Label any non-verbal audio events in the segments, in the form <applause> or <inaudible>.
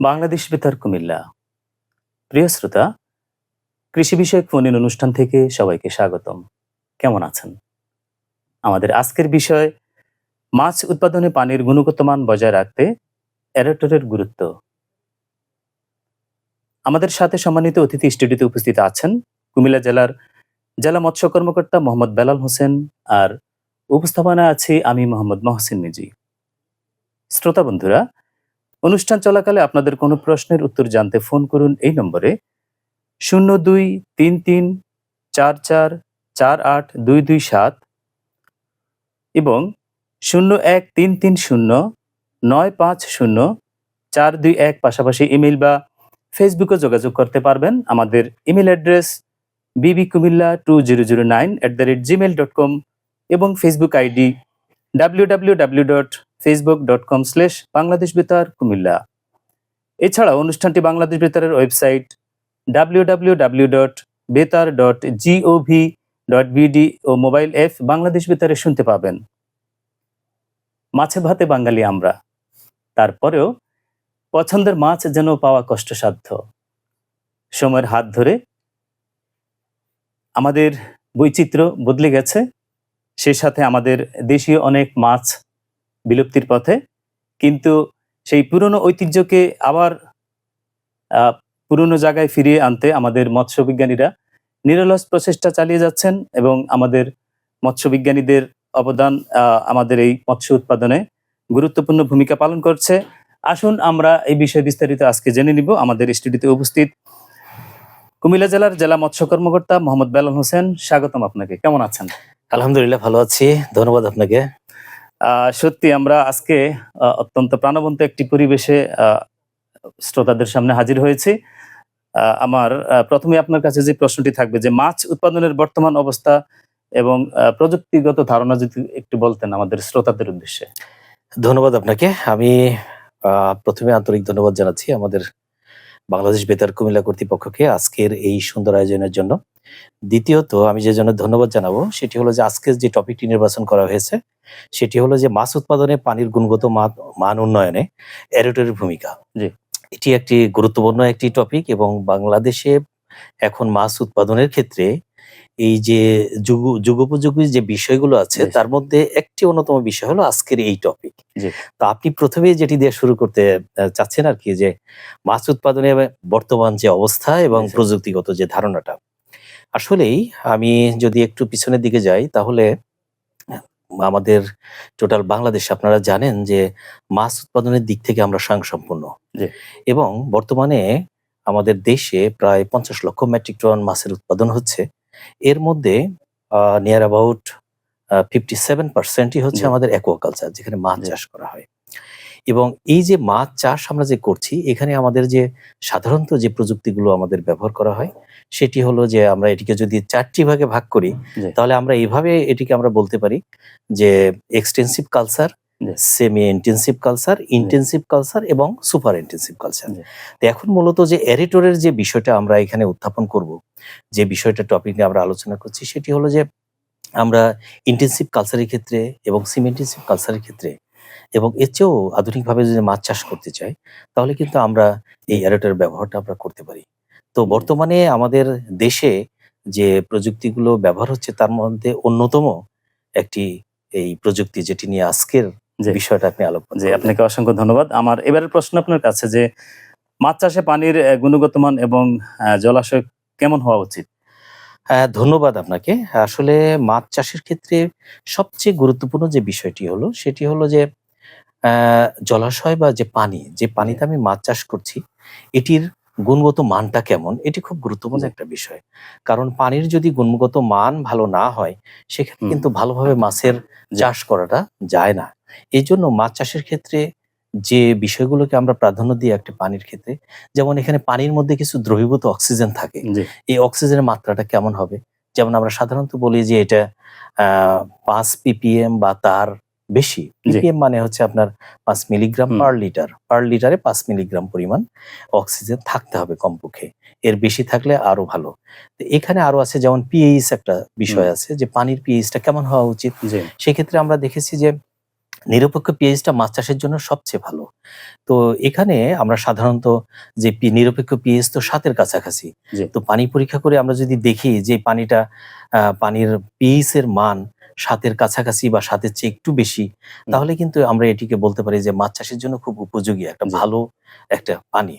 বাংলাদেশ বেতার কুমিল্লা প্রিয় শ্রোতা, কৃষি বিষয়ক ফোন অনুষ্ঠান থেকে সবাইকে স্বাগতম। কেমন আছেন? আমাদের আজকের বিষয়, মাছ উৎপাদনে পানির গুণগত মান বজায় রাখতে অ্যারেটরের গুরুত্ব। আমাদের সাথে সম্মানিত অতিথি স্টুডিওতে উপস্থিত আছেন কুমিল্লা জেলার জেলা মৎস্য কর্মকর্তা মোহাম্মদ বেলাল হোসেন আর উপস্থাপনায় আছি আমি মোহাম্মদ মহসিন মিজি। শ্রোতা বন্ধুরা অনুষ্ঠান চলাকালে আপনাদের কোনো প্রশ্নের উত্তর জানতে ফোন করুন এই নম্বরে শূন্য দুই তিন তিন চার চার চার আট দুই দুই সাত এবং শূন্য এক তিন তিন শূন্য নয় পাঁচ শূন্য চার দুই এক পাশাপাশি ইমেল বা ফেসবুকে যোগাযোগ করতে পারবেন। আমাদের email address BB Comilla two zero zero nine at the rate Gmail dot com এবং Facebook ID W W W dot Facebook dot com slash Bangladesh Betar Comilla এছাড়াও অনুষ্ঠানটি Bangladesh বেতারের website W W W dot Betar dot gov dot BD ও mobile app Bangladesh বেতারে শুনতে পাবেন। মাছে ভাতে বাঙালি আমরা। তারপরেও পছন্দের মাছ যেন পাওয়া কষ্টসাধ্য। সময়ের হাত ধরে আমাদের বৈচিত্র্য বদলে গেছে। সেই সাথে আমাদের দেশীয় অনেক মাছ বিলুপ্তির পথে। কিন্তু সেই পুরনো ঐতিহ্যকে আবার পুরনো জায়গায় ফিরিয়ে আনতে আমাদের মৎস্য বিজ্ঞানীরা নিরলস প্রচেষ্টা চালিয়ে যাচ্ছেন এবং আমাদের মৎস্য বিজ্ঞানীদের অবদান আমাদের এই মৎস্য উৎপাদনে গুরুত্বপূর্ণ ভূমিকা পালন করছে। আসুন আমরা এই বিষয়ে বিস্তারিত আজকে জেনে নিব। আমাদের স্টুডিওতে উপস্থিত কুমিল্লা জেলার জেলা মৎস্য কর্মকর্তা মোহাম্মদ বেলাল হোসেন, স্বাগতম আপনাকে। কেমন আছেন? আলহামদুলিল্লাহ, ভালো আছি। ধন্যবাদ আপনাকে। সত্যি আমরা আজকে অত্যন্ত প্রাণবন্ত একটি পরিবেশে শ্রোতাদের সামনে হাজির হয়েছি। আমার প্রথমে আপনার কাছে যে প্রশ্নটি থাকবে যে মাছ উৎপাদনের বর্তমান অবস্থা এবং প্রযুক্তিগত ধারণা যদি একটু বলতেন আমাদের শ্রোতাদের উদ্দেশ্যে। ধন্যবাদ আপনাকে। আমি প্রথমে আন্তরিক ধন্যবাদ জানাচ্ছি আমাদের বাংলাদেশ বেতার কুমিল্লা কর্তৃপক্ষকে আজকের এই সুন্দর আয়োজনের জন্য। দ্বিতীয়ত আমি যে জন্য ধন্যবাদ জানাব সেটি হলো যে আজকের যে টপিকটি নির্বাচন করা হয়েছে সেটি হলো যে মাছ উৎপাদনে পানির গুণগত মান উন্নয়নে অ্যারোটের ভূমিকা জি। এটি একটি গুরুত্বপূর্ণ একটি টপিক এবং বাংলাদেশে এখন মাছ উৎপাদনের ক্ষেত্রে এই যে যুগ যুগোপযোগী যে বিষয়গুলো আছে তার মধ্যে একটি অন্যতম বিষয় হলো আজকের এই টপিক। তো আপনি প্রথমেই যেটি দিয়ে শুরু করতে চাচ্ছেন আর কি যে মাছ উৎপাদনে বর্তমান যে অবস্থা এবং। প্রযুক্তিগত যে ধারণাটা আসলেই আমি যদি একটু পিছনের দিকে যাই তাহলে আমাদের টোটাল বাংলাদেশে আপনারা জানেন যে মাছ উৎপাদনের দিক থেকে আমরা স্বয়ংসম্পূর্ণ। এবং বর্তমানে আমাদের দেশে প্রায় পঞ্চাশ লক্ষ মেট্রিক টন মাছের উৎপাদন হচ্ছে। এর মধ্যে নিয়ার অ্যাবাউট ফিফটি সেভেন পার্সেন্টই হচ্ছে আমাদের অ্যাকোয়াকালচার যেখানে মাছ চাষ করা হয়। এবং এই যে মাছ চাষ আমরা যে করছি এখানে আমাদের যে সাধারণত যে প্রযুক্তিগুলো আমাদের ব্যবহার করা হয় সেটি হলো যে আমরা এটিকে যদি চারটি ভাগে ভাগ করি তাহলে আমরা এইভাবে এটিকে আমরা বলতে পারি যে extensive culture semi intensive culture intensive culture এবং সুপার ইন্টেন্সিভ কালচার তো এখন মূলত যে এরিটরের যে বিষয়টা আমরা এখানে উত্থাপন করব যে বিষয়টা টপিক নিয়ে আমরা আলোচনা করছি সেটি হলো যে আমরা ইন্টেন্সিভ কালচারের ক্ষেত্রে এবং সিমি ইন্টেন্সিভ কালচারের ক্ষেত্রে এবং এর চেয়েও আধুনিকভাবে যদি মাছ চাষ করতে চাই তাহলে কিন্তু আমরা এই এরিটরের ব্যবহারটা আমরা করতে পারি। তো বর্তমানে আমাদের দেশে যে প্রযুক্তিগুলো ব্যবহার হচ্ছে তার মধ্যে অন্যতম একটি এই প্রযুক্তি যেটি নিয়ে আজকের জি। বিষয়টা আপনি আলোক যে আপনাকে অসংখ্য ধন্যবাদ। আমার এবারের প্রশ্ন আপনার কাছে যে মাছ চাষে পানির গুণগত মান এবং জলাশয় কেমন হওয়া উচিত? হ্যাঁ ধন্যবাদ আপনাকে। আসলে মাছ চাষের ক্ষেত্রে সবচেয়ে গুরুত্বপূর্ণ যে বিষয়টি হলো সেটি হলো যে আহ, জলাশয় বা যে পানি যে পানিতে আমি মাছ চাষ করছি এটির গুণগত মানটা কেমন এটি খুব গুরুত্বপূর্ণ একটা বিষয়। কারণ পানির যদি গুণগত মান ভালো না হয় সেক্ষেত্রে কিন্তু ভালোভাবে মাছের চাষ করাটা যায় না। এই জন্য মাছ চাষের ক্ষেত্রে যে বিষয়গুলোকে আমরা প্রাধান্য দিই একটা পানির ক্ষেত্রে যেমন এখানে পানির মধ্যে কিছু দ্রবীভূত অক্সিজেন থাকে এই অক্সিজেনের মাত্রাটা কেমন হবে? যেমন আমরা সাধারণত বলি যে এটা আহ, পাঁচ পিপিএম বা তার বেশি। পিপিএম মানে হচ্ছে আপনার পাঁচ মিলিগ্রাম পার লিটার পার লিটারে পাঁচ মিলিগ্রাম পরিমাণ অক্সিজেন থাকতে হবে কমপক্ষে। এর বেশি থাকলে আরও ভালো। এখানে আরও আছে যেমন পিএইচ একটা বিষয় আছে যে পানির পিএইচটা কেমন হওয়া উচিত? সেক্ষেত্রে আমরা দেখেছি যে নিরপেক্ষ পিএইচটা মাছ চাষের জন্য সবচেয়ে ভালো। তো এখানে আমরা সাধারণত যে পি- নিরপেক্ষ পিএইচ তো সাতের কাছাকাছি। তো পানি পরীক্ষা করে আমরা যদি দেখি যে পানিটা আহ, পানির পিএইচ এর মান সাতের কাছাকাছি বা সাতের চেয়ে একটু বেশি তাহলে কিন্তু আমরা এটিকে বলতে পারি যে মাছ চাষের জন্য খুব উপযোগী একটা ভালো একটা পানি।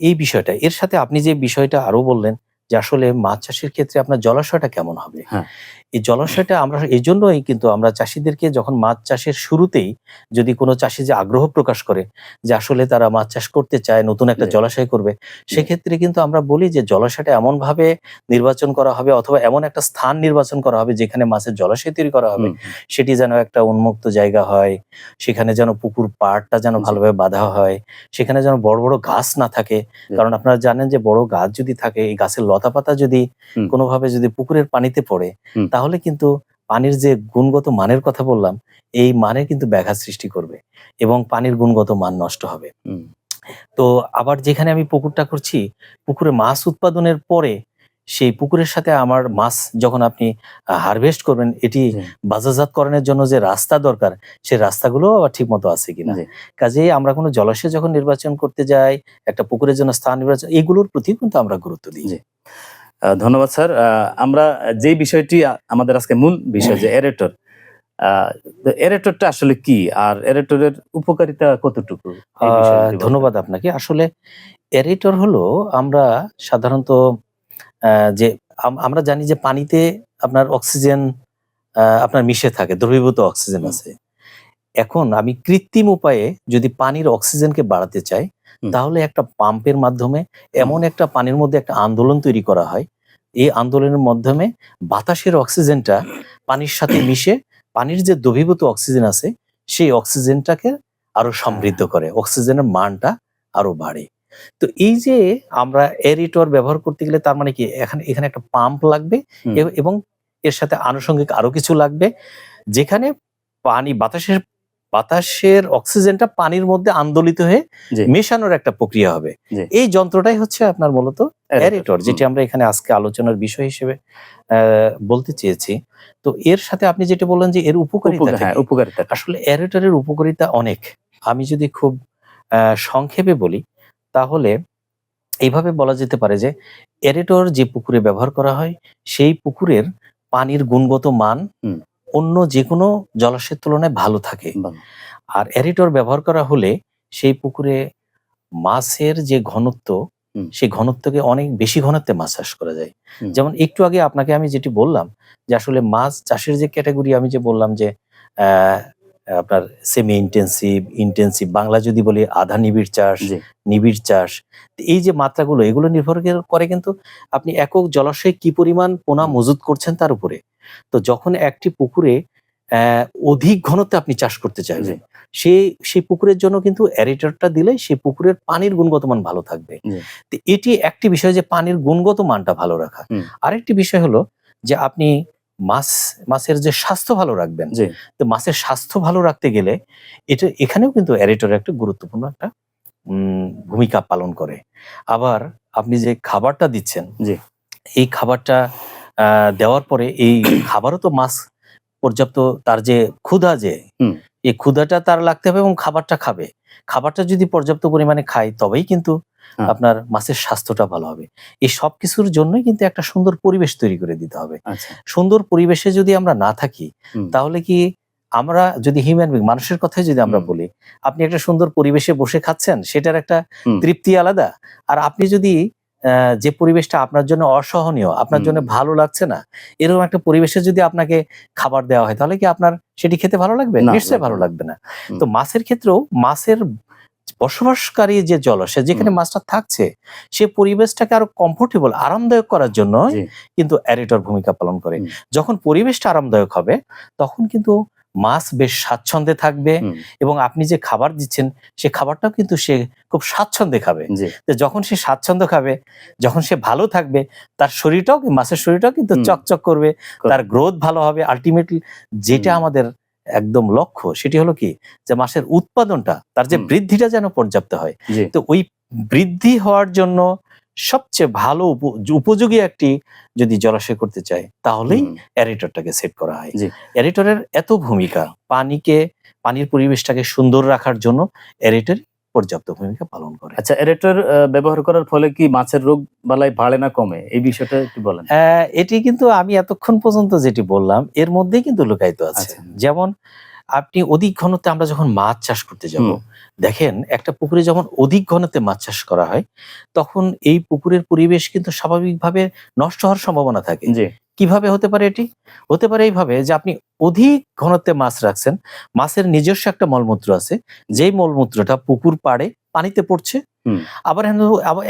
এই বিষয়টা এর সাথে আপনি যে বিষয়টা আরও বললেন যে আসলে মাছ চাষের ক্ষেত্রে আপনার জলাশয়টা কেমন হবে? হ্যাঁ। এই জলাশয়টা আমরা এই জন্যই কিন্তু আমরা চাষিদেরকে যখন মাছ চাষের শুরুতেই যদি কোনো চাষি যে আগ্রহ প্রকাশ করে যে আসলে তারা মাছ চাষ করতে চায় নতুন একটা জলাশয় করবে সেক্ষেত্রে কিন্তু আমরা বলি যে জলাশয়টা এমন ভাবে নির্বাচন করা হবে অথবা এমন একটা স্থান নির্বাচন করা হবে যেখানে মাছের জলাশয় তৈরি করা হবে। সেটি যেন একটা উন্মুক্ত জায়গা হয় সেখানে যেন পুকুর পাড়টা যেন ভালোভাবে বাঁধা হয় সেখানে যেন বড় বড় গাছ না থাকে। কারণ আপনারা জানেন যে বড় গাছ যদি থাকে এই গাছের লতা পাতা যদি। কোনোভাবে যদি পুকুরের পানিতে পড়ে হুম। তাহলে কিন্তু পানির যে গুণগত মানের কথা বললাম এই মানের কিন্তু ব্যাঘাত সৃষ্টি করবে এবং পানির গুণগত মান নষ্ট হবে। তো আবার যেখানে আমি পুকুরটা করছি পুকুরে মাছ উৎপাদনের পরে সেই পুকুরের সাথে আমার মাছ যখন আপনি হারভেস্ট করবেন এটি। বাজারজাতকরণের জন্য যে রাস্তা দরকার সেই রাস্তাগুলো আবার ঠিক মতো আছে কিনা। কাজেই আমরা কোনো জলাশয় যখন নির্বাচন করতে যাই একটা পুকুরের জন্য স্থান নির্বাচন এগুলোর প্রতি কিন্তু আমরা গুরুত্ব দিই। ধন্যবাদ স্যার আমরা যে বিষয়টি আমাদের আজকে মূল বিষয় যে এরেটর এরেটরটা আসলে কি আর এরেটরের উপকারিতা কতটুকু। ধন্যবাদ আপনাকে আসলে এরেটর হলো আমরা সাধারণত আহ, যে আম- আমরা জানি যে পানিতে আপনার অক্সিজেন আহ, আপনার মিশে থাকে দ্রবীভূত অক্সিজেন আছে এখন আমি কৃত্রিম উপায়ে যদি পানির অক্সিজেনকে বাড়াতে চাই। তাহলে একটা পাম্পের মাধ্যমে এমন একটা পানির মধ্যে একটা আন্দোলন তৈরি করা হয়। এই আন্দোলনের মাধ্যমে বাতাসের অক্সিজেনটা পানির সাথে মিশে পানির যে দ্রবীভূত অক্সিজেন আছে সেই অক্সিজেনটাকে আরও সমৃদ্ধ করে অক্সিজেনের মানটা আরও বাড়ে। তো এই যে আমরা এরিটর ব্যবহার করতে গেলে তার মানে কি এখানে এখানে একটা পাম্প লাগবে এবং এর সাথে আনুষঙ্গিক আরও কিছু লাগবে যেখানে পানি বাতাসের বাতাসের অক্সিজেনটা পানির মধ্যে আন্দোলিত হয়ে মেশানোর একটা প্রক্রিয়া হবে। এই যন্ত্রটাই হচ্ছে আপনার মূলত এরিটর যেটি আমরা এখানে আজকে আলোচনার বিষয় হিসেবে বলতে চেয়েছি। তো এর সাথে আপনি যেটা বললেন যে এর উপকারিতা হ্যাঁ উপকারিতা আসলে অ্যারেটরের উপকারিতা অনেক। আমি যদি খুব সংক্ষেপে বলি তাহলে এইভাবে বলা যেতে পারে যে অ্যারেটর যে পুকুরে ব্যবহার করা হয় সেই পুকুরের পানির গুণগত মান। অন্য যে কোনো জলাশয়ের তুলনায় ভালো থাকে। আর এরিটর ব্যবহার করা হলে সেই পুকুরে মাছের যে ঘনত্ব সেই ঘনত্বকে অনেক বেশি ঘনত্বে মাছ চাষ করা যায়। যেমন একটু আগে আপনাকে আমি যেটি বললাম যে আসলে মাছ চাষের যে ক্যাটাগরি আমি যে বললাম যে আহ, আপনার সেমি ইন্টেন্সিভ ইন্টেন্সিভ বাংলা যদি বলি আধা নিবিড় চাষ নিবিড় চাষ এই যে মাত্রাগুলো এগুলো নির্ভর করে- কিন্তু আপনি একক জলাশয়ে কি পরিমাণ পোনা মজুত করছেন তার উপরে। তো যখন একটি পুকুরে আহ, অধিক ঘনত্বে আপনি চাষ করতে চাইবেন সেই সেই পুকুরের জন্য কিন্তু অ্যারিটরটা দিলে সেই পুকুরের পানির গুণগত মান ভালো থাকবে। এটি একটি বিষয় যে পানির গুণগত মানটা ভালো রাখা। আরেকটি বিষয় হলো যে আপনি মাছ মাছের যে স্বাস্থ্য ভালো রাখবেন তো মাছের স্বাস্থ্য ভালো রাখতে গেলে এটা এখানেও কিন্তু অ্যারিটর একটা গুরুত্বপূর্ণ একটা ভূমিকা পালন করে। আবার আপনি যে খাবারটা দিচ্ছেন যে এই খাবারটা আহ, দেওয়ার পরে এই <clears throat> খাবারও তো মাছ পর্যাপ্ত তার যে ক্ষুধা যে এই ক্ষুধাটা তার লাগতে হবে এবং খাবারটা খাবে। খাবারটা যদি পর্যাপ্ত পরিমাণে খায় তবেই কিন্তু। আপনার মাছের স্বাস্থ্যটা ভালো হবে। এই সব কিছুর জন্যই কিন্তু একটা সুন্দর পরিবেশ তৈরি করে দিতে হবে। আচ্ছা। সুন্দর পরিবেশে যদি আমরা না থাকি তাহলে কি আমরা যদি হিউম্যান বিং মানুষের কথাই যদি আমরা বলি আপনি একটা সুন্দর পরিবেশে বসে খাচ্ছেন সেটার একটা তৃপ্তি আলাদা। আর আপনি যদি আহ, যে পরিবেশটা আপনার জন্য অসহনীয় আপনার জন্য ভালো লাগছে না এরকম একটা পরিবেশে যদি আপনাকে খাবার দেওয়া হয় তাহলে কি আপনার সেটি খেতে ভালো লাগবে? নিশ্চয়ই ভালো লাগবে না। তো মাছের ক্ষেত্রেও মাছের বসবাসকারী যে জলাশয় যেখানে মাছটা থাকছে সে পরিবেশটাকে আরও কমফোর্টেবল আরামদায়ক করার জন্য কিন্তু অ্যারিটর ভূমিকা পালন করে। যখন পরিবেশটা আরামদায়ক হবে তখন কিন্তু মাছ বেশ স্বাচ্ছন্দ্যে থাকবে এবং আপনি যে খাবার দিচ্ছেন সে খাবারটাও কিন্তু সে খুব স্বাচ্ছন্দ্যে খাবে। যখন সে স্বাচ্ছন্দ্য খাবে যখন সে ভালো থাকবে তার শরীরটাও মাছের শরীরটাও কিন্তু চকচক করবে তার গ্রোথ ভালো হবে। আলটিমেটলি যেটা আমাদের একদম লক্ষ্য সেটি হলো কি? যে মাসের উৎপাদনটা তার যে বৃদ্ধিটা যেন পর্যাপ্ত হয়। তো ওই বৃদ্ধি হওয়ার জন্য সবচেয়ে ভালো উপ- উপযোগী একটি যদি জলাশয় করতে চায় তাহলেই অ্যারিটরটাকে সেট করা হয়। অ্যারেটরের এত ভূমিকা পানিকে পানির পরিবেশটাকে সুন্দর রাখার জন্য অ্যারেটর পর্যাপ্ত ভূমিকা পালন করে। আচ্ছা এরেটর ব্যবহার করার ফলে কি মাছের রোগ বালাই বাড়ে না কমে? এই বিষয়টা একটু বলেন। এটি কিন্তু আমি এতক্ষণ পর্যন্ত যেটি বললাম এর মধ্যেই কিন্তু লুকায়িত আছে। আচ্ছা। যেমন আপনি অধিক ঘনত্বে আমরা যখন মাছ চাষ করতে যাব দেখেন একটা পুকুরে যখন অধিক ঘনত্বে মাছ চাষ করা হয় তখন এই পুকুরের পরিবেশ কিন্তু স্বাভাবিকভাবে নষ্ট হওয়ার সম্ভাবনা থাকে। জি। কীভাবে হতে পারে এটি? হতে পারে এইভাবে যে আপনি অধিক ঘনত্বে মাছ রাখছেন মাছের নিজস্ব একটা মলমূত্র আছে যেই মলমূত্রটা পুকুর পাড়ে পানিতে পড়ছে। আবার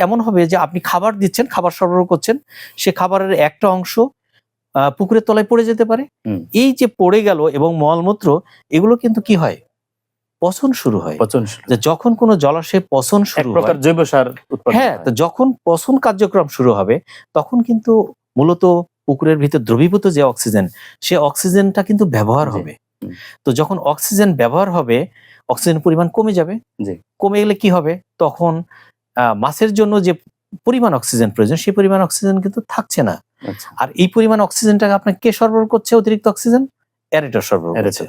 এমন হবে যে আপনি খাবার দিচ্ছেন খাবার সরবরাহ করছেন সে খাবারের একটা অংশ পুকুরের তলায় পড়ে যেতে পারে। এই যে পড়ে গেল এবং মলমূত্র এগুলো কিন্তু কি হয়? পচন শুরু হয়। পচন যখন কোনো জলাশয়ে পচন শুরু প্রকার হয় জৈব সার হ্যাঁ। তো যখন পচন কার্যক্রম শুরু হবে তখন কিন্তু মূলত পুকুরের ভিতর দ্রবীভূত যে অক্সিজেন সে অক্সিজেনটা কিন্তু ব্যবহার হবে। তো যখন অক্সিজেন ব্যবহার হবে অক্সিজেন পরিমাণ কমে যাবে। কমে গেলে কি হবে? তখন মাছের জন্য যে পরিমাণ অক্সিজেন প্রয়োজন সেই পরিমাণ অক্সিজেন কিন্তু থাকছে না। আচ্ছা। আর এই পরিমাণ অক্সিজেনটাকে আপনাকে কে সরবরাহ করছে? অতিরিক্ত অক্সিজেন? অ্যারেটর সরবরাহ করছে।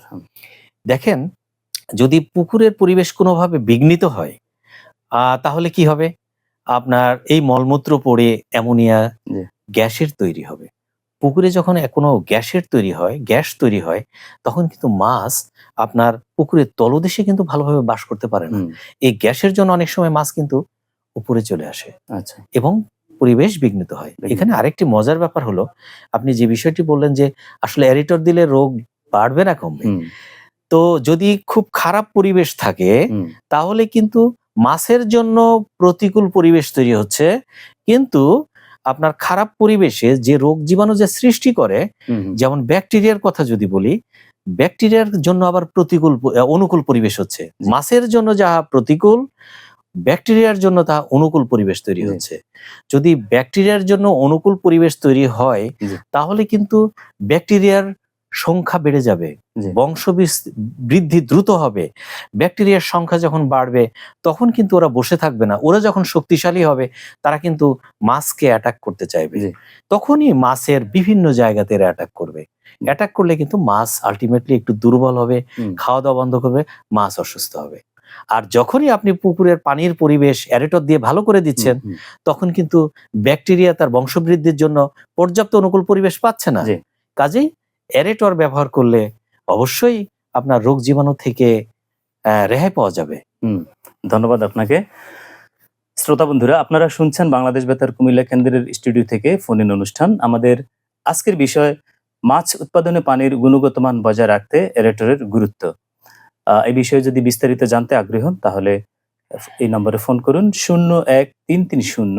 দেখেন যদি পুকুরের পরিবেশ কোনোভাবে বিঘ্নিত হয় আহ, তাহলে কি হবে? আপনার এই মলমূত্র পড়ে অ্যামোনিয়া গ্যাসের তৈরি হবে। পুকুরে যখন কোনো গ্যাসের তৈরি হয় গ্যাস তৈরি হয় তখন কিন্তু মাছ আপনার পুকুরের তলদেশে কিন্তু ভালোভাবে বাস করতে পারে না। এই গ্যাসের জন্য অনেক সময় মাছ কিন্তু উপরে চলে আসে আচ্ছা। এবং পরিবেশ বিঘ্নিত হয়। এখানে আরেকটি মজার ব্যাপার হলো আপনি যে বিষয়টি বললেন যে আসলে অ্যারিটর দিলে রোগ বাড়বে না কমবে তো যদি খুব খারাপ পরিবেশ থাকে তাহলে কিন্তু মাছের জন্য প্রতিকূল পরিবেশ তৈরি হচ্ছে কিন্তু আপনার খারাপ পরিবেশে যে রোগ জীবাণু যে সৃষ্টি করে যেমন ব্যাকটেরিয়ার কথা যদি বলি ব্যাকটেরিয়ার জন্য আবার প্রতিকূল অনুকূল পরিবেশ হচ্ছে। মাছের জন্য যাহা প্রতিকূল ব্যাকটেরিয়ার জন্য তা অনুকূল পরিবেশ তৈরি হচ্ছে। যদি ব্যাকটেরিয়ার জন্য অনুকূল পরিবেশ তৈরি হয় তাহলে কিন্তু ব্যাকটেরিয়ার সংখ্যা বেড়ে যাবে বংশ বৃদ্ধি দ্রুত হবে ব্যাকটেরিয়ার সংখ্যা যখন বাড়বে তখন কিন্তু ওরা বসে থাকবে না। ওরা যখন শক্তিশালী হবে তারা কিন্তু মাছকে অ্যাটাক করতে চাইবে। তখনই মাছের বিভিন্ন জায়গাতে এরা অ্যাটাক করবে। অ্যাটাক করলে কিন্তু মাছ আলটিমেটলি একটু দুর্বল হবে খাওয়া দাওয়া বন্ধ করবে মাছ অসুস্থ হবে। আর যখনই আপনি পুকুরের পানির পরিবেশ অ্যারেটর দিয়ে ভালো করে দিচ্ছেন তখন কিন্তু ব্যাকটেরিয়া তার বংশবৃদ্ধির জন্য পর্যাপ্ত অনুকূল পরিবেশ পাচ্ছে না। কাজেই অ্যারেটর ব্যবহার করলে অবশ্যই আপনার রোগ জীবাণু থেকে রেহাই পাওয়া যাবে। হুম, ধন্যবাদ আপনাকে। শ্রোতা বন্ধুরা আপনারা শুনছেন বাংলাদেশ বেতার কুমিল্লা কেন্দ্রের স্টুডিও থেকে ফোন ইন অনুষ্ঠান। আমাদের আজকের বিষয় মাছ উৎপাদনে পানির গুণগত মান বজায় রাখতে এরেটরের গুরুত্ব। এই বিষয়ে যদি বিস্তারিত জানতে আগ্রহী হন তাহলে এই নম্বরে ফোন করুন শূন্য এক তিন তিন শূন্য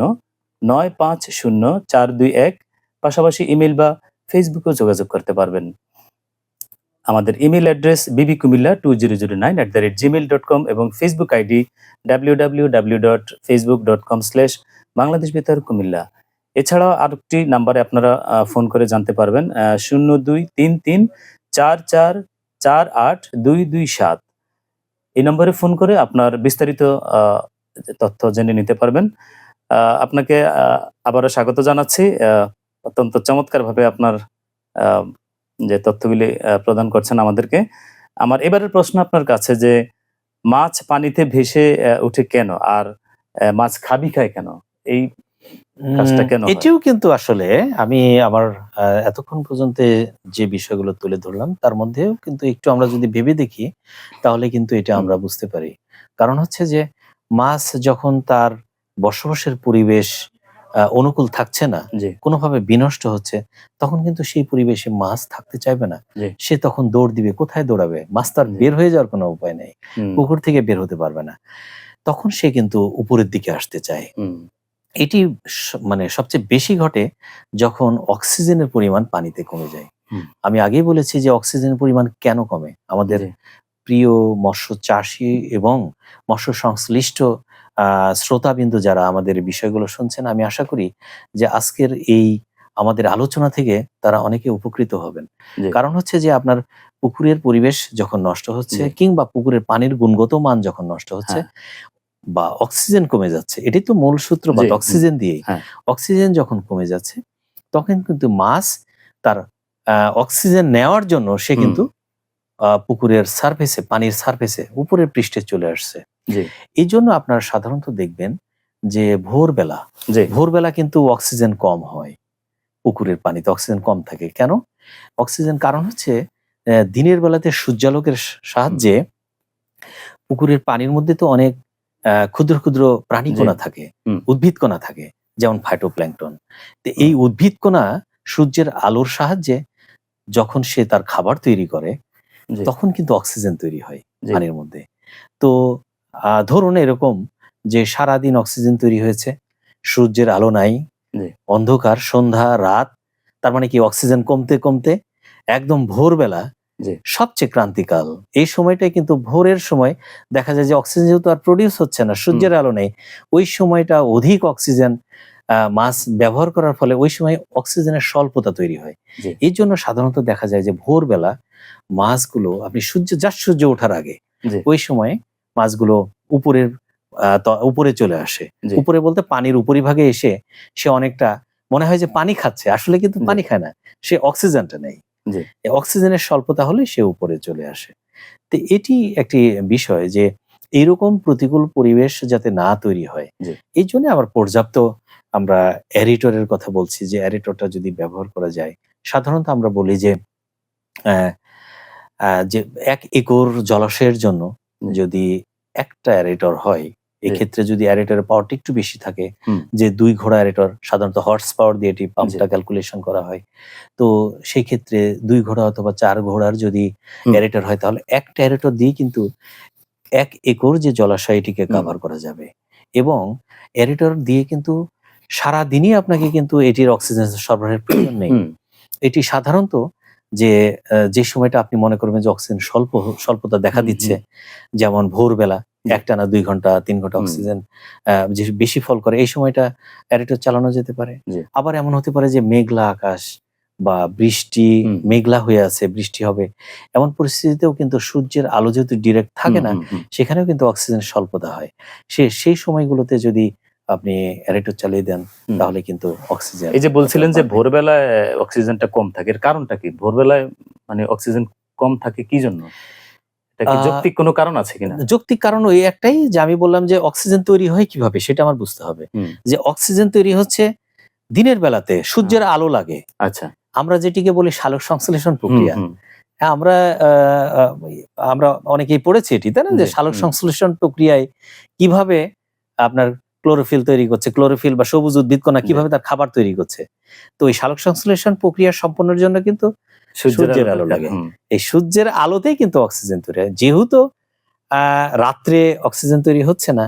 নয় পাঁচ শূন্য চার দুই এক। পাশাপাশি ইমেল বা ফেসবুকেও যোগাযোগ করতে পারবেন। আমাদের email address BB Comilla two zero zero nine at the rate Gmail dot com এবং Facebook ID W W W dot Facebook dot com slash Bangladesh Betar Comilla এছাড়াও আরেকটি নাম্বারে আপনারা ফোন করে জানতে পারবেন শূন্য দুই তিন তিন চার চার চার আট দুই দুই সাত। এই নম্বরে ফোন করে আপনার বিস্তারিত তথ্য জেনে নিতে পারবেন। আপনাকে আবারও স্বাগত জানাচ্ছি। অত্যন্ত চমৎকারভাবে আপনার যে তথ্যগুলি প্রদান করছেন আমাদেরকে। আমার এবারের প্রশ্ন আপনার কাছে যে মাছ পানিতে ভেসে উঠে কেন? আর মাছ খাবি খায় কেন? এই কাজটা কেন এটিও কিন্তু আসলে আমি আমার এতক্ষণ পর্যন্ত যে বিষয়গুলো তুলে ধরলাম তার মধ্যেও কিন্তু একটু আমরা যদি ভেবে দেখি তাহলে কিন্তু এটা আমরা বুঝতে পারি। কারণ হচ্ছে যে মাছ যখন তার বসবাসের পরিবেশ অনুকূল থাকছে না কোনোভাবে বিনষ্ট হচ্ছে তখন কিন্তু সেই পরিবেশে মাছ থাকতে চাইবে না। সে তখন দৌড় দিবে কোথায় দৌড়াবে? মাছ তার বের হয়ে যাওয়ার কোনো উপায় নেই। পুকুর থেকে বের হতে পারবে না। তখন সে কিন্তু উপরের দিকে আসতে চায়। এটি মানে সবচেয়ে বেশি ঘটে যখন অক্সিজেনের পরিমাণ পানিতে কমে যায়। আমি আগেই বলেছি যে অক্সিজেনের পরিমাণ কেন কমে? আমাদের প্রিয় মৎস্য চাষি এবং মৎস্য সংশ্লিষ্ট শ্রোতাবিন্দু যারা আমাদের বিষয়গুলো শুনছেন আমি আশা করি যে আজকের এই আমাদের আলোচনা থেকে তারা অনেকে উপকৃত হবেন। কারণ হচ্ছে যে আপনার পুকুরের পরিবেশ যখন নষ্ট হচ্ছে কিংবা পুকুরের পানির গুণগত মান যখন নষ্ট হচ্ছে হ্যাঁ। বা অক্সিজেন কমে যাচ্ছে এটি তো মূল সূত্র বা অক্সিজেন দিয়ে হ্যাঁ। অক্সিজেন যখন কমে যাচ্ছে তখন কিন্তু মাছ তার আহ, অক্সিজেন নেওয়ার জন্য সে কিন্তু আহ, পুকুরের সারফেসে পানির সারফেসে উপরের পৃষ্ঠে চলে আসছে। এই জন্য আপনারা সাধারণত দেখবেন যে ভোরবেলা জি। ভোরবেলা কিন্তু অক্সিজেন কম হয় পুকুরের পানিতে অক্সিজেন কম থাকে। কেন? অক্সিজেন কারণ হচ্ছে দিনের বেলাতে সূর্যালোকের সাহায্যে পুকুরের পানির মধ্যে তো অনেক ক্ষুদ্র ক্ষুদ্র প্রাণীকণা থাকে। উদ্ভিদ কণা থাকে যেমন ফাইটোপ্ল্যাঙ্কটন তো এই উদ্ভিদ কণা সূর্যের আলোর সাহায্যে যখন সে তার খাবার তৈরি করে তখন কিন্তু অক্সিজেন তৈরি হয় পানির মধ্যে। তো ধরুন এরকম যে সারাদিন অক্সিজেন তৈরি হয়েছে সূর্যের আলো নাই অন্ধকার সন্ধ্যা রাত তার মানে কি অক্সিজেন কমতে কমতে একদম ভোরবেলা। সবচেয়ে ক্রান্তিকাল। এই সময়টাই কিন্তু ভোরের সময় দেখা যায় যে অক্সিজেন যেহেতু আর প্রডিউস হচ্ছে না সূর্যের আলো নেই ওই সময়টা অধিক অক্সিজেন আহ, মাছ ব্যবহার করার ফলে ওই সময় অক্সিজেনের স্বল্পতা তৈরি হয়। এই জন্য সাধারণত দেখা যায় যে ভোরবেলা মাছগুলো আপনি সূর্য জাস্ট সূর্য ওঠার আগে ওই সময় মাছগুলো উপরের উপরে চলে আসে উপরে বলতে পানির উপরিভাগে এসে সে অনেকটা মনে হয় যে পানি খাচ্ছে আসলে কিন্তু পানি খায় না সে অক্সিজেনটা নেই। অক্সিজেনের স্বল্পতা হলে সে উপরে চলে আসে তো এটি একটি বিষয় যে এইরকম প্রতিকূল পরিবেশ যাতে না তৈরি হয়। এই জন্য আবার পর্যাপ্ত আমরা অ্যারিটরের কথা বলছি যে অ্যারিটরটা যদি ব্যবহার করা যায় সাধারণত আমরা বলি যে আহ, আহ, যে এক একর জলাশয়ের জন্য। যদি একটা অ্যারেটর হয় এক্ষেত্রে যদি অ্যারেটরের পাওয়ারটা একটু বেশি থাকে যে দুই ঘোড়া অ্যারেটর সাধারণত হর্স পাওয়ার দিয়ে এটি পাম্পটা ক্যালকুলেশন করা হয় তো সেই ক্ষেত্রে দুই ঘোড়া অথবা চার ঘোড়ার যদি অ্যারেটর হয় তাহলে একটা অ্যারেটর দিয়ে কিন্তু এক একর যে জলাশয় এটিকে কভার করা যাবে এবং অ্যারেটর দিয়ে কিন্তু সারা দিনই আপনাকে কিন্তু এটির অক্সিজেন সরবরাহের প্রয়োজন নেই। এটি সাধারণত যে যে সময়টা আপনি মনে করবেন যে অক্সিজেন স্বল্প স্বল্পতা দেখা দিচ্ছে যেমন ভোরবেলা একটা না দুই ঘণ্টা তিন ঘণ্টা অক্সিজেন যে বেশি ফল করে এই সময়টা অ্যারেটর চালানো যেতে পারে। আবার এমন হতে পারে যে মেঘলা আকাশ বা বৃষ্টি মেঘলা হয়ে আছে বৃষ্টি হবে এমন পরিস্থিতিতেও কিন্তু সূর্যের আলো যেহেতু ডিরেক্ট থাকে না। সেখানেও কিন্তু অক্সিজেন স্বল্পতা হয়। সে সেই সময়গুলোতে যদি আপনি অ্যারেটর চালিয়ে দেন তাহলে কিন্তু অক্সিজেন এই যে বলছিলেন যে ভোরবেলায় অক্সিজেনটা কম থাকে এর কারণটা কি? ভোরবেলায় মানে অক্সিজেন কম থাকে কি জন্য? এটা কি যৌক্তিক কোনো কারণ আছে কিনা? যৌক্তিক কারণ ওই একটাই যে আমি বললাম যে অক্সিজেন তৈরি হয় কীভাবে সেটা আমার বুঝতে হবে। যে অক্সিজেন তৈরি হচ্ছে দিনের বেলাতে সূর্যের আলো লাগে। আচ্ছা। আমরা যেটিকে বলি সালোক সংশ্লেষণ প্রক্রিয়া। হ্যাঁ, আমরা আমরা অনেকেই পড়েছি এটি তাই না? যে সালোক সংশ্লেষণ প্রক্রিয়ায় কীভাবে আপনার ক্লোরোফিল তৈরি করছে ক্লোরোফিল বা সবুজ উদ্ভিদকণা জি। কীভাবে তার খাবার তৈরি করছে তো এই সালোক সংশ্লেষণ প্রক্রিয়া সম্পন্নের জন্য কিন্তু সূর্যের আলো লাগে। এই সূর্যের আলোতেই কিন্তু অক্সিজেন তৈরি হয় যেহেতু রাত্রে অক্সিজেন তৈরি হচ্ছে না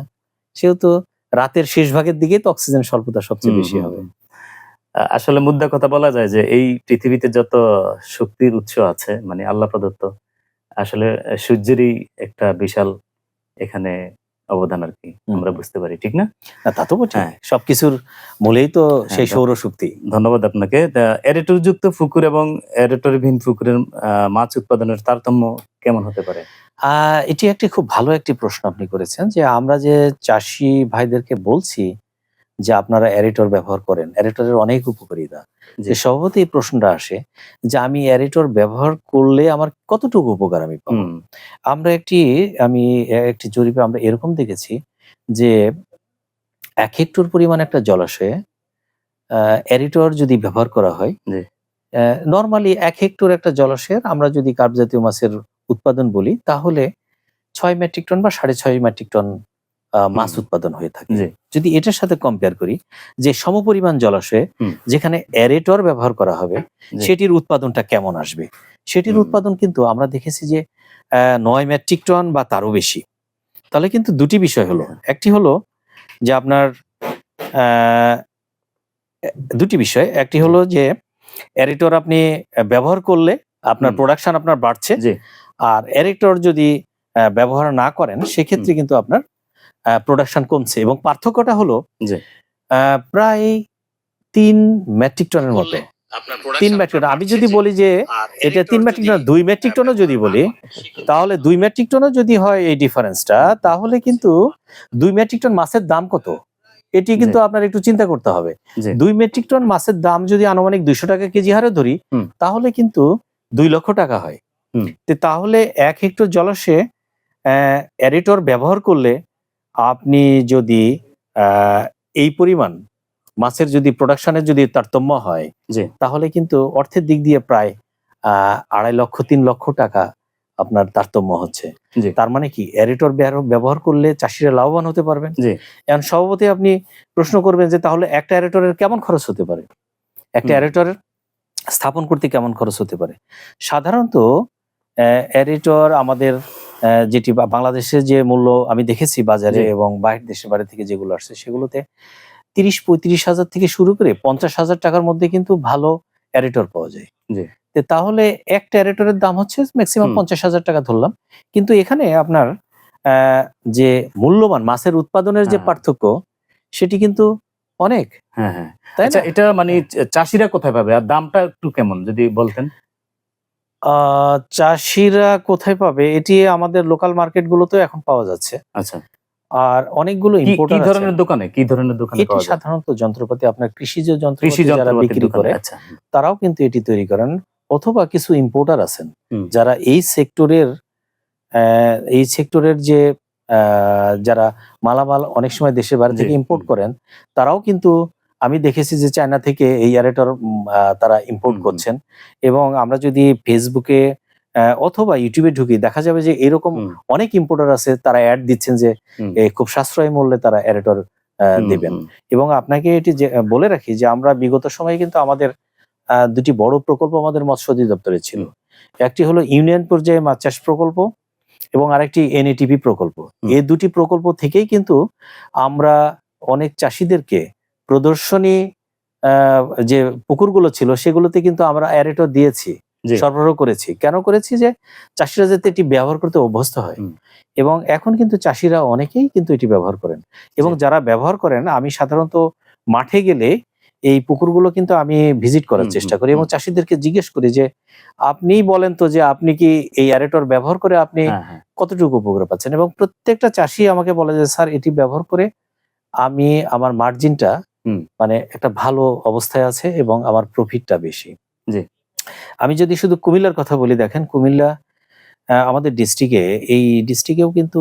সেহেতু রাতের শেষ ভাগের দিকেই তো অক্সিজেন স্বল্পতা সবচেয়ে বেশি হবে। আসলে মুদ্রা কথা বলা যায় যে এই পৃথিবীতে যত শক্তির উৎস আছে মানে আল্লাহ প্রদত্ত আসলে সূর্যেরই একটা বিশাল এখানে অবদান আর কি আমরা বুঝতে পারি ঠিক না? তা তো হ্যাঁ। সবকিছুর মূলেই তো সেই হ্যাঁ, সৌরশক্তি। ধন্যবাদ আপনাকে। এরেটর যুক্ত ফুকুর এবং এরেটর পুকুরের আহ, মাছ উৎপাদনের তারতম্য কেমন হতে পারে? আহ এটি একটি খুব ভালো একটি প্রশ্ন আপনি করেছেন যে আমরা যে চাষি ভাইদেরকে বলছি যে আপনারা অ্যারেটর ব্যবহার করেন। অ্যারেটরের অনেক উপকারিতা। যে স্বভাবতই এই প্রশ্নটা আসে যে আমি অ্যারেটর ব্যবহার করলে আমার কতটুকু উপকার আমি পাবো? আমরা একটি আমি একটি জরিপে আমরা এরকম দেখেছি যে এক হেক্টর পরিমাণ একটা জলাশয়ে অ্যারিটর যদি ব্যবহার করা হয়। নর্মালি এক হেক্টর একটা জলাশয়ের আমরা যদি কার্প জাতীয় মাছের উৎপাদন বলি তাহলে ছয় মেট্রিক টন বা সাড়ে ছয় মেট্রিক টন মাছ উৎপাদন হয়ে থাকে। যদি এটার সাথে কম্পেয়ার করি যে সমপরিমাণ জলাশয়ে। যেখানে অ্যারেটর ব্যবহার করা হবে সেটির উৎপাদনটা কেমন আসবে? সেটির উৎপাদন কিন্তু আমরা দেখেছি যে আহ, নয় মেট্রিক টন বা তারও বেশি। তাহলে কিন্তু দুটি বিষয় হলো। একটি হলো যে আপনার আহ, দুটি বিষয়। একটি হলো যে অ্যারেটর আপনি ব্যবহার করলে আপনার প্রোডাকশন আপনার বাড়ছে। আর অ্যারেটর যদি ব্যবহার না করেন সেক্ষেত্রে কিন্তু আপনার প্রোডাকশন কমছে এবং পার্থক্যটা হলো প্রায় তিন মেট্রিক টনের মতো তিন মেট্রিক টন আমি যদি বলি যে এটা তিন মেট্রিক টন দুই মেট্রিক টনও যদি বলি তাহলে দুই মেট্রিক টনও যদি হয় এই ডিফারেন্সটা তাহলে কিন্তু দুই মেট্রিক টন মাছের দাম কত? এটি কিন্তু আপনার একটু চিন্তা করতে হবে। দুই মেট্রিক টন মাছের দাম যদি আনুমানিক দুইশো টাকা কেজি হারে ধরি তাহলে কিন্তু দুই লক্ষ টাকা হয়। হুম। তো তাহলে এক হেক্টর জলাশয়ে অ্যারিটর ব্যবহার করলে আপনি যদি এই পরিমাণ মাছের যদি প্রোডাকশনের যদি তারতম্য হয়। তাহলে কিন্তু অর্থের দিক দিয়ে প্রায় আড়াই লক্ষ তিন লক্ষ টাকা আপনার তারতম্য হচ্ছে। তার মানে কি অ্যারিটর ব্যবহার করলে চাষিরা লাভবান হতে পারবেন। এখন সভাপতি আপনি প্রশ্ন করবেন যে তাহলে একটা অ্যারেটরের কেমন খরচ হতে পারে একটা হুম। অ্যারেটরের স্থাপন করতে কেমন খরচ হতে পারে সাধারণত অ্যারেটর আমাদের যেটি বা- বাংলাদেশের যে মূল্য আমি দেখেছি বাজারে এবং বাইরের দেশের বাইরে থেকে যেগুলো আসছে সেগুলোতে তিরিশ পঁয়ত্রিশ হাজার থেকে শুরু করে পঞ্চাশ হাজার টাকার মধ্যে কিন্তু ভালো অ্যারেটর পাওয়া যায়। তাহলে একটা অ্যারেটরের দাম হচ্ছে ম্যাক্সিমাম পঞ্চাশ হাজার টাকা ধরলাম। কিন্তু এখানে আপনার আহ, যে মূল্যবান মাছের উৎপাদনের যে হ্যাঁ। পার্থক্য সেটি কিন্তু অনেক। হ্যাঁ হ্যাঁ। আচ্ছা এটা মানে চাষিরা কোথায় পাবে? আর দামটা একটু কেমন যদি বলতেন? চাষিরা কোথায় পাবে? এটি আমাদের লোকাল মার্কেট গুলোতেও এখন পাওয়া যাচ্ছে। আচ্ছা। আর অনেকগুলো কি- কি ধরনের দোকানে? কি ধরনের দোকানে এটি সাধারণত যন্ত্রপাতি আপনার কৃষিজ কৃষি যন্ত্রপাতি যারা বিক্রি করে আচ্ছা। তারাও কিন্তু এটি তৈরি করেন। অথবা কিছু ইম্পোর্টার আছেন যারা এই সেক্টরের এই সেক্টরের যে আহ, যারা মালামাল অনেক সময় দেশের বাইরে থেকে ইম্পোর্ট করেন তারাও কিন্তু আমি দেখেছি যে চায়না থেকে এই অ্যারেটর তারা ইম্পোর্ট। করছেন এবং আমরা যদি ফেসবুকে অথবা ইউটিউবে ঢুকি দেখা যাবে যে এরকম অনেক ইম্পোর্টার আছে তারা অ্যাড দিচ্ছেন যে খুব সাশ্রয় মূল্যে তারা অ্যারেটর দেবেন। এবং আপনাকে এটি বলে রাখি যে আমরা বিগত সময়ে কিন্তু আমাদের আহ, দুটি বড় প্রকল্প আমাদের মৎস্য অধিদপ্তরে ছিল। একটি হলো ইউনিয়ন পর্যায়ে মাছ চাষ প্রকল্প এবং আরেকটি এনএটিপি প্রকল্প। এই দুটি প্রকল্প থেকেই কিন্তু আমরা অনেক চাষিদেরকে প্রদর্শনী আহ, যে পুকুরগুলো ছিল সেগুলোতে কিন্তু আমরা অ্যারেটর দিয়েছি। সরবরাহ করেছি। কেন করেছি যে চাষিরা যাতে এটি ব্যবহার করতে অভ্যস্ত হয় এবং এখন কিন্তু চাষিরা অনেকেই কিন্তু এটি ব্যবহার করেন এবং যারা ব্যবহার করেন আমি সাধারণত মাঠে গেলে এই পুকুরগুলো কিন্তু আমি ভিজিট করার চেষ্টা করি এবং চাষিদেরকে জিজ্ঞেস করি যে আপনিই বলেন তো যে আপনি কি এই অ্যারেটর ব্যবহার করে আপনি হ্যাঁ হ্যাঁ। কতটুকু উপকার পাচ্ছেন? এবং প্রত্যেকটা চাষি আমাকে বলে যে স্যার এটি ব্যবহার করে আমি আমার মার্জিনটা। মানে একটা ভালো অবস্থায় আছে এবং আমার প্রফিটটা বেশি। জি। আমি যদি শুধু কুমিল্লার কথা বলি দেখেন কুমিল্লা আমাদের ডিস্ট্রিক্টে এই ডিস্ট্রিক্টেও কিন্তু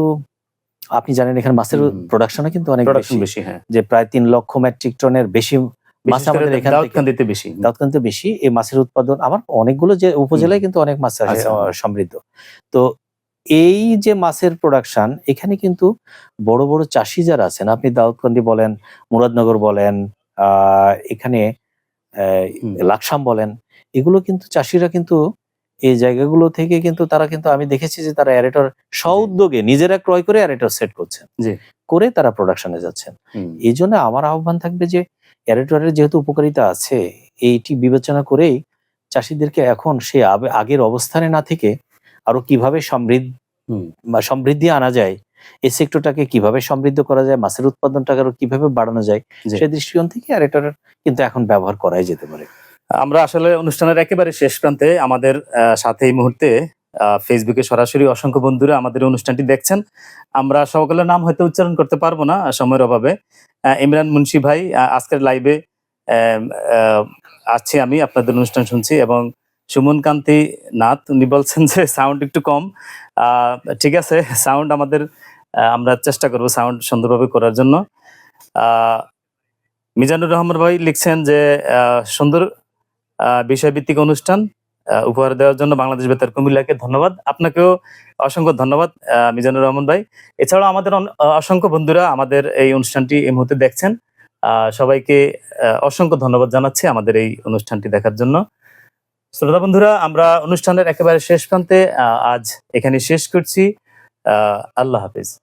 আপনি জানেন এখানে মাছের। প্রোডাকশনও কিন্তু অনেক বেশি। হ্যাঁ। যে প্রায় তিন লক্ষ মেট্রিক টনের বেশি মাছ আমাদের এখান দাউদকান্দিতে বেশি। দাউদকান্দিতে বেশি। এই মাছের উৎপাদন আমার অনেকগুলো যে উপজেলায় কিন্তু অনেক মাছ চাষে আচ্ছা। সমৃদ্ধ। তো এই যে মাছের প্রোডাকশন এখানে কিন্তু বড় বড় চাষি যারা আছেন আপনি দাউদকান্দি বলেন মুরাদনগর বলেন আহ এখানে লাকসাম বলেন এগুলো কিন্তু চাষিরা কিন্তু এই জায়গাগুলো থেকে কিন্তু তারা কিন্তু আমি দেখেছি যে তারা অ্যারেটর স্ব উদ্যোগে নিজেরা ক্রয় করে অ্যারেটর সেট করছেন। করে তারা প্রোডাকশনে যাচ্ছেন। এই জন্য আমার আহ্বান থাকবে যে অ্যারেটরের যেহেতু উপকারিতা আছে এইটি বিবেচনা করেই চাষিদেরকে এখন সে আগের অবস্থানে না থেকে আরও কীভাবে সমৃদ্ধ সমৃদ্ধি আনা যায় এই সেক্টরটাকে কীভাবে সমৃদ্ধ করা যায় মাছের উৎপাদনটাকে আরও কীভাবে বাড়ানো যায়। সেই দৃষ্টিকোণ থেকে অ্যারেটরের কিন্তু এখন ব্যবহার করাই যেতে পারে। আমরা আসলে অনুষ্ঠানের একেবারে শেষ প্রান্তে আমাদের সাথে এই মুহূর্তে ফেসবুকে সরাসরি অসংখ্য বন্ধুরা আমাদের অনুষ্ঠানটি দেখছেন। আমরা সকলের নাম হয়তো উচ্চারণ করতে পারব না সময়ের অভাবে। ইমরান মুন্সি ভাই আজকের লাইভে আছি আমি আপনাদের অনুষ্ঠান শুনছি এবং সুমন কান্তি নাথ, উনি বলছেন যে সাউন্ড একটু কম। ঠিক আছে সাউন্ড আমাদের আমরা চেষ্টা করব সাউন্ড সুন্দরভাবে করার জন্য। মিজানুর রহমান ভাই লিখছেন যে সুন্দর বিষয়ভিত্তিক অনুষ্ঠান উপহার দেওয়ার জন্য বাংলাদেশ বেতার কুমিল্লাকে ধন্যবাদ। আপনাকেও অসংখ্য ধন্যবাদ মিজানুর রহমান ভাই। এছাড়াও আমাদের অসংখ্য বন্ধুরা আমাদের এই অনুষ্ঠানটি এই মুহূর্তে দেখছেন। সবাইকে অসংখ্য ধন্যবাদ জানাচ্ছি আমাদের এই অনুষ্ঠানটি দেখার জন্য। শ্রোতা বন্ধুরা আমরা অনুষ্ঠানের একেবারে শেষ প্রান্তে আজ এখানে শেষ করছি। আল্লাহ হাফিজ।